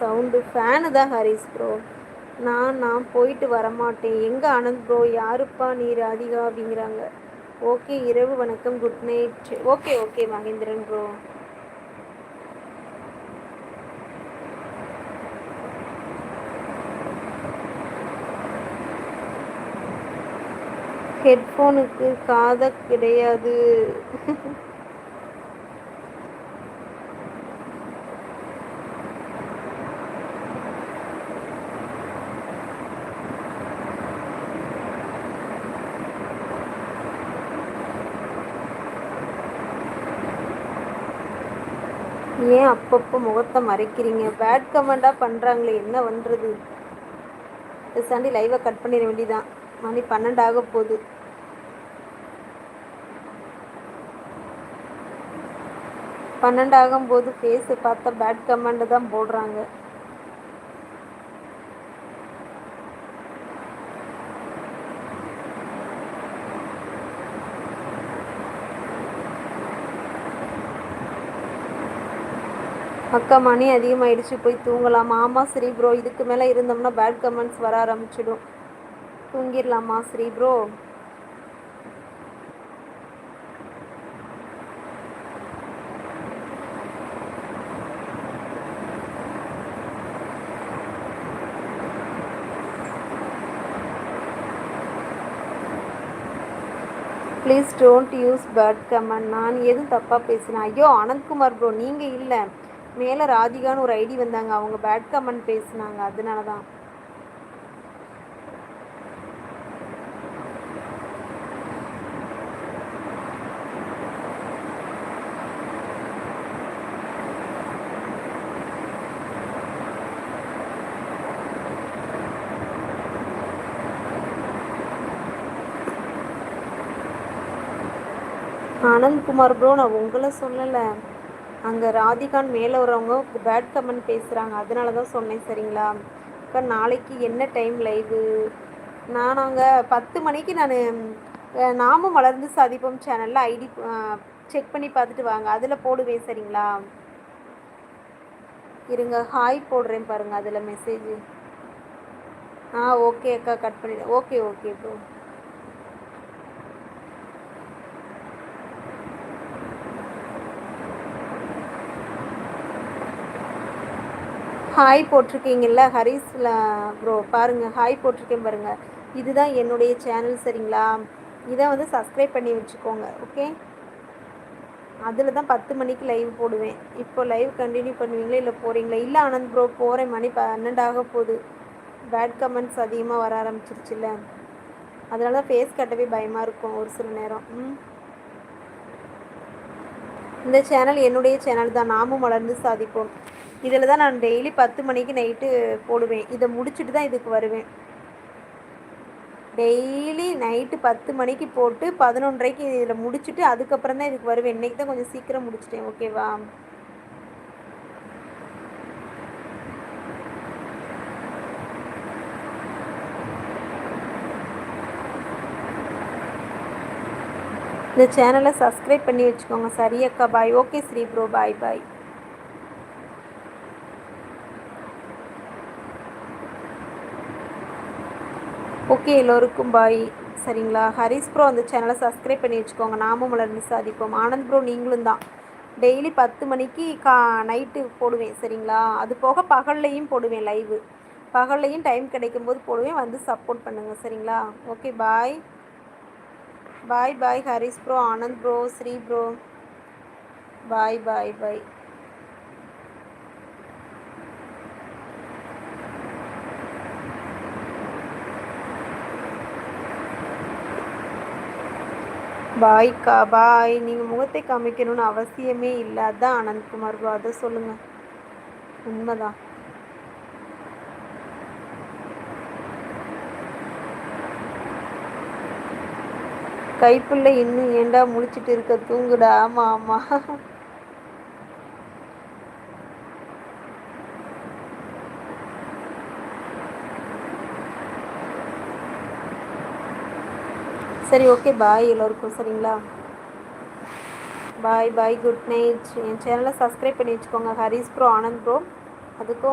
Sound. Fan தான் Haris bro நான் நான் போயிட்டு வரமாட்டேன். எங்கே ஆனந்த் ப்ரோ யாருப்பா நீ ராதிகா அப்படிங்கிறாங்க. ஓகே இரவு வணக்கம். Good night okay okay Mahendran bro ஹெட்ஃபோனுக்கு காத கிடையாது. ஏன் அப்பப்போ முகத்தை மறைக்கிறீங்க? பேட் கமெண்டாக பண்ணுறாங்களே என்ன பண்ணுறது சாண்டி லைவை கட் பண்ணிட வேண்டியதான் மணி பன்னெண்டாக போகுது. பன்னெண்டாகும் போது ஃபேஸை பார்த்தா பேட் கமெண்ட் தான் போடுறாங்க. அக்கா மணி அதிகமாகிடுச்சு போய் தூங்கலாமா. ஆமாம் ஸ்ரீ ப்ரோ இதுக்கு மேலே இருந்தோம்னா பேட் கமெண்ட்ஸ் வர ஆரம்பிச்சிடும். தூங்கிடலாமா Sri bro? Please don't use bad comment நான் எதுவும் தப்பாக பேசினேன். ஐயோ அனந்த்குமார் ப்ரோ நீங்கள் இல்லை. மேலே ராதிகான்னு ஒரு ஐடி வந்தாங்க. அவங்க பேட் கமெண்ட் பேசினாங்க. அதனால தான் ஆனந்த்குமார் ப்ரோ நான் உங்களை சொல்லலை. அங்கே ராதிகான் மேலே வரவங்க பேட் கமெண்ட் பேசுகிறாங்க அதனால தான் சொன்னேன் சரிங்களா? அக்கா நாளைக்கு என்ன டைம் லைவு நான் அங்கே பத்து மணிக்கு நான் நாமும் வளர்ந்து சாதிப்போம் சேனலில் ஐடி செக் பண்ணி பார்த்துட்டு வாங்க. அதில் போடுவேன் சரிங்களா? இருங்க ஹாய் போடுறேன் பாருங்கள் அதில் மெசேஜ் ஆ ஓகே அக்கா கட் பண்ணிடு ஓகே ஓகே ப்ரோ ஹாய் போட்டிருக்கீங்கல்ல ஹரிஸில் ப்ரோ பாருங்கள் ஹாய் போட்டிருக்கேன் பாருங்கள் இதுதான் என்னுடைய சேனல் சரிங்களா? இதை வந்து சப்ஸ்கிரைப் பண்ணி வச்சுக்கோங்க ஓகே அதில் தான் பத்து மணிக்கு லைவ் போடுவேன். இப்போ லைவ் கண்டினியூ பண்ணுவீங்களா இல்லை போகிறீங்களா இல்லை ஆனந்த் ப்ரோ போகிறேன் மணி பன்னெண்டாக போகுது. பேட் கமெண்ட்ஸ் அதிகமாக வர ஆரம்பிச்சிருச்சுல்ல. அதனால தான் ஃபேஸ் கட்டவே பயமாக இருக்கும் ஒரு சில நேரம். ம். இந்த சேனல் என்னுடைய சேனல் தான். நாமும் வளர்ந்து சாதிப்போம். இதில் தான் நான் டெய்லி பத்து மணிக்கு நைட்டு போடுவேன். இதை முடிச்சுட்டு தான் இதுக்கு வருவேன். டெய்லி நைட்டு பத்து மணிக்கு போட்டு பதினொன்றரைக்கு இதில் முடிச்சுட்டு அதுக்கப்புறம் தான் இதுக்கு வருவேன். இன்றைக்கி தான் கொஞ்சம் சீக்கிரம் முடிச்சிட்டேன். ஓகேவா இந்த சேனலை சப்ஸ்கிரைப் பண்ணி வச்சுக்கோங்க. சரி அக்கா bye okay Sri bro bye bye okay எல்லோருக்கும் பாய். சரிங்களா? ஹரிஸ் ப்ரோ அந்த சேனலை சப்ஸ்கிரைப் பண்ணி வச்சுக்கோங்க. நாமும் மலர்ந்து சாதிப்போம். ஆனந்த் ப்ரோ நீங்களும் தான். டெய்லி பத்து மணிக்கு கா நைட்டு போடுவேன். சரிங்களா? அது போக பகல்லையும் போடுவேன் லைவு பகல்லையும் டைம் கிடைக்கும் போது போடுவேன். வந்து சப்போர்ட் பண்ணுங்கள் சரிங்களா? Okay bye bye bye Haris bro Anand bro Sri bro. Bye bye bye பாய்க்கா bye நீங்கள் முகத்தை காமிக்கணும்னு அவசியமே இல்லை. அதான் அனந்த்குமார் பா அதை சொல்லுங்கள் உண்மைதான். கைப்புள்ள இன்னும் ஏண்டா முழிச்சிட்டு இருக்க? தூங்குடா. ஆமாம் ஆமாம் சரி ஓகே பாய் எல்லோருக்கும் சரிங்களா? பாய் பாய் குட் நைட் என் சேனலை சப்ஸ்கிரைப் பண்ணி வச்சுக்கோங்க. ஹரிஸ் ப்ரோ ஆனந்த் ப்ரோ அதுக்கும்